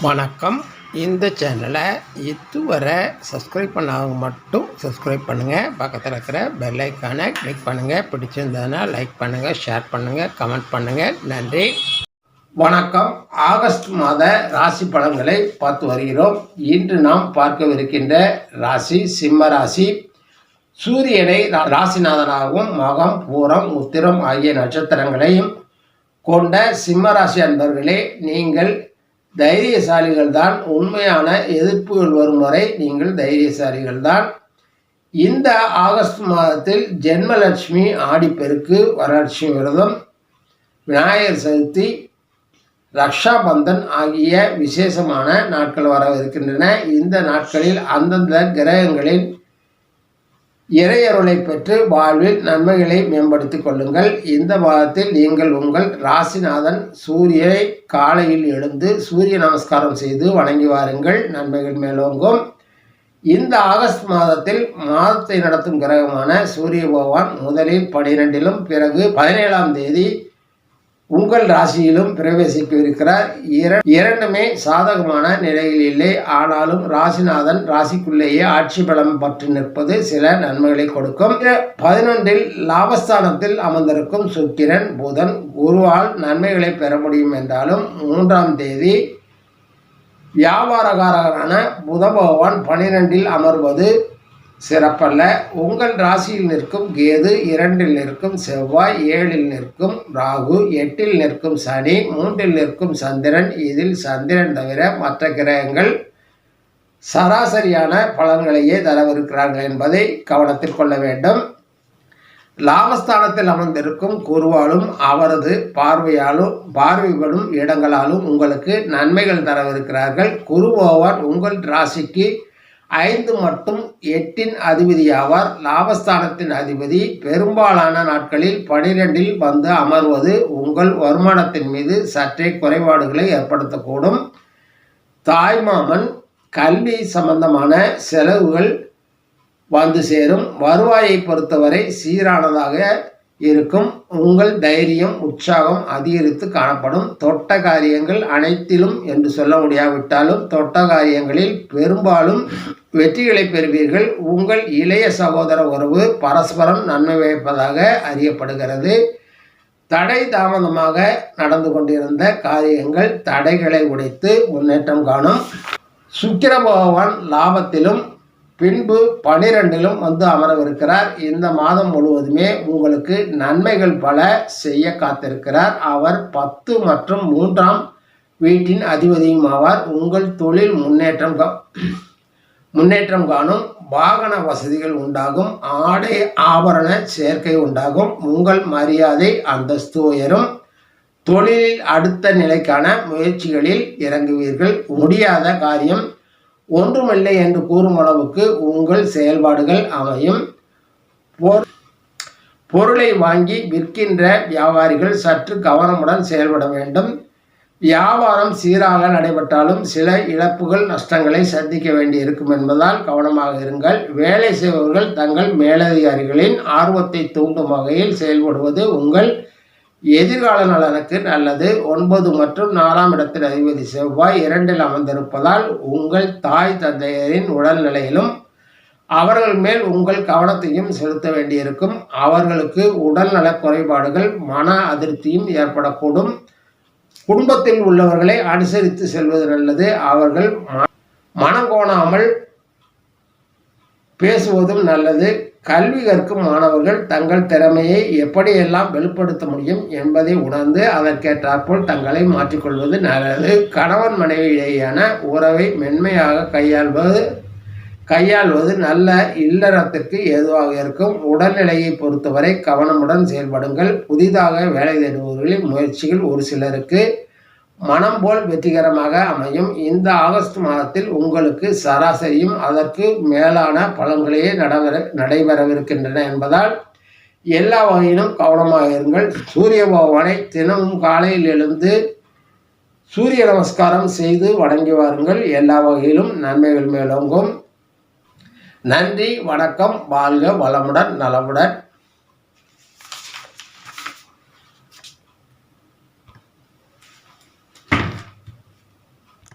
வணக்கம். இந்த சேனலை இதுவரை சப்ஸ்கிரைப் பண்ணாதவங்க மட்டும் சப்ஸ்கிரைப் பண்ணுங்கள் பக்கத்தில் இருக்கிற பெல் ஐக்கானை கிளிக் பண்ணுங்கள் பிடிச்சிருந்ததுன்னா லைக் பண்ணுங்கள் ஷேர் பண்ணுங்கள் கமெண்ட் பண்ணுங்கள் நன்றி. வணக்கம். ஆகஸ்ட் மாத ராசி பலன்களை பார்த்து வருகிறோம். இன்று நாம் பார்க்கவிருக்கின்ற ராசி சிம்ம ராசி. சூரியனை ரா- ராசிநாதனாகவும் மகம் பூரம் உத்திரம் ஆகிய நட்சத்திரங்களையும் கொண்ட சிம்ம ராசி அன்பர்களே நீங்கள் தைரியசாலிகள் தான் உண்மையான எதிர்ப்புகள் வரும் வரை நீங்கள் தைரியசாலிகள் தான் இந்த ஆகஸ்ட் மாதத்தில் ஜென்மலட்சுமி ஆடிப்பெருக்கு வரலட்சுமி விரதம் விநாயகர் சதுர்த்தி ரக்ஷாபந்தன் ஆகிய விசேஷமான நாட்கள் வரவிருக்கின்றன. இந்த நாட்களில் அந்தந்த கிரகங்களின் இறையருளை பெற்று வாழ்வில் நன்மைகளை மேம்படுத்திக் கொள்ளுங்கள். இந்த மாதத்தில் நீங்கள் உங்கள் ராசிநாதன் சூரியனை காலையில் எழுந்து சூரிய நமஸ்காரம் செய்து வணங்கி வாருங்கள். நன்மைகள் மேலோங்கும். இந்த ஆகஸ்ட் மாதத்தில் மாதத்தை நடத்தும் கிரகமான சூரிய பகவான் முதலில் பனிரெண்டிலும் பிறகு பதினேழாம் தேதி உங்கள் ராசியிலும் பிரவேசிக்கவிருக்கிறார். இர- இரண்டுமே சாதகமான நிலையில் இல்லை. ஆனாலும் ராசிநாதன் ராசிக்குள்ளேயே ஆட்சி பலம் பற்றி நிற்பது சில நன்மைகளை கொடுக்கும். பதினொன்றில் லாபஸ்தானத்தில் அமர்ந்திருக்கும் சுக்கிரன் புதன். குருவால் நன்மைகளை பெற முடியும் என்றாலும் மூன்றாம் தேதி வியாபாரகாரரான புத பகவான் பனிரெண்டில் அமர்வது சிறப்பல்ல. உங்கள் ராசியில் நிற்கும் கேது இரண்டில் நிற்கும் செவ்வாய் ஏழில் நிற்கும் ராகு எட்டில் நிற்கும் சனி மூன்றில் நிற்கும் சந்திரன். இதில் சந்திரன் தவிர மற்ற கிரகங்கள் சராசரியான பலன்களையே தரவிருக்கிறார்கள் என்பதை கவனத்தில் கொள்ள வேண்டும். லாபஸ்தானத்தில் அமர்ந்திருக்கும் குருவாலும் அவரது பார்வையாலும் பார்வைப்படும் இடங்களாலும் உங்களுக்கு நன்மைகள் தரவிருக்கிறார்கள். குருபோவார் உங்கள் ராசிக்கு ஐந்து மற்றும் எட்டின் அதிபதி ஆவார். லாபஸ்தானத்தின் அதிபதி பெரும்பாலான நாட்களில் பனிரெண்டில் வந்து அமர்வது உங்கள் வருமானத்தின் மீது சற்றே குறைபாடுகளை ஏற்படுத்தக்கூடும். தாய்மாமன் கல்வி சம்பந்தமான செலவுகள் வந்து சேரும். வருவாயை பொறுத்தவரை சீரானதாக இருக்கும். உங்கள் தைரியம் உற்சாகம் அதிகரித்து காணப்படும். தொட்ட காரியங்கள் அனைத்திலும் என்று சொல்ல முடியாவிட்டாலும் தொட்ட காரியங்களில் பெரும்பாலும் வெற்றிகளை பெறுவீர்கள். உங்கள் இளைய சகோதர உறவு பரஸ்பரம் நன்மை வைப்பதாக அறியப்படுகிறது. தடை தாமதமாக நடந்து கொண்டிருந்த காரியங்கள் தடைகளை உடைத்து முன்னேற்றம் காணும். சுக்கிர பகவான் லாபத்திலும் பின்பு பனிரெண்டிலும் வந்து அமரவிருக்கிறார். இந்த மாதம் முழுவதுமே உங்களுக்கு நன்மைகள் பல செய்ய காத்திருக்கிறார். அவர் பத்து மற்றும் மூன்றாம் வீட்டின் அதிபதியும் ஆவார். உங்கள் தொழில் முன்னேற்றம் கா- முன்னேற்றம் காணும் வாகன வசதிகள் உண்டாகும். ஆடை ஆபரண சேர்க்கை உண்டாகும். உங்கள் மரியாதை அந்தஸ்து உயரும். தொழிலில் அடுத்த நிலைக்கான முயற்சிகளில் இறங்குவீர்கள். முடியாத காரியம் ஒன்றுமில்லை என்று கூறும் அளவுக்கு உங்கள் செயல்பாடுகள் அமையும். பொ- பொருளை வாங்கி விற்கின்ற வியாபாரிகள் சற்று கவனமுடன் செயல்பட வேண்டும். வியாபாரம் சீராக நடைபெற்றாலும் சில இழப்புகள் நஷ்டங்களை சந்திக்க வேண்டி இருக்கும் என்பதால் கவனமாக இருங்கள். வேலை செய்பவர்கள் தங்கள் மேலதிகாரிகளின் ஆர்வத்தை தூண்டும் வகையில் செயல்படுவது உங்கள் எதிர்கால நலனுக்கு நல்லது. ஒன்பது மற்றும் நாலாம் இடத்தில் அதிபதி செவ்வாய் இரண்டில் அமர்ந்திருப்பதால் உங்கள் தாய் தந்தையரின் உடல்நிலையிலும் அவர்கள் மேல் உங்கள் கவனத்தையும் செலுத்த வேண்டியிருக்கும். அவர்களுக்கு உடல்நல குறைபாடுகள் மன அதிருப்தியும் ஏற்படக்கூடும். குடும்பத்தில் உள்ளவர்களை அனுசரித்து செல்வது நல்லது. அவர்கள் ம- மனம் கோணாமல் பேசுவதும் நல்லது. கல்வி கற்கும் மாணவர்கள் தங்கள் திறமையை எப்படியெல்லாம் வெளிப்படுத்த முடியும் என்பதை உணர்ந்து அதற்கேற்றாற்போல் தங்களை மாற்றிக்கொள்வது நல்லது. கணவன் மனைவியிடையேயான உறவை மென்மையாக கையாள்வது கையாள்வது நல்ல இல்லறத்திற்கு ஏதுவாக இருக்கும். உடல்நிலையை பொறுத்தவரை கவனமுடன் செயல்படுங்கள். புதிதாக வேலை தேடுபவர்களின் முயற்சிகள் ஒரு சிலருக்கு மனம் போல் வெற்றிகரமாக அமையும். இந்த ஆகஸ்ட் மாதத்தில் உங்களுக்கு சராசரியும் அதற்கு மேலான பலன்களே நடைபெற நடைபெறவிருக்கின்றன என்பதால் எல்லா வகையிலும் கவனமாக இருங்கள். சூரிய பகவானை தினமும் காலையில் எழுந்து சூரிய நமஸ்காரம் செய்து வணங்கி வாருங்கள். எல்லா வகையிலும் நன்மைகள் மேலோங்கும். நன்றி வணக்கம். வாழ்க வளமுடன் நலமுடன்.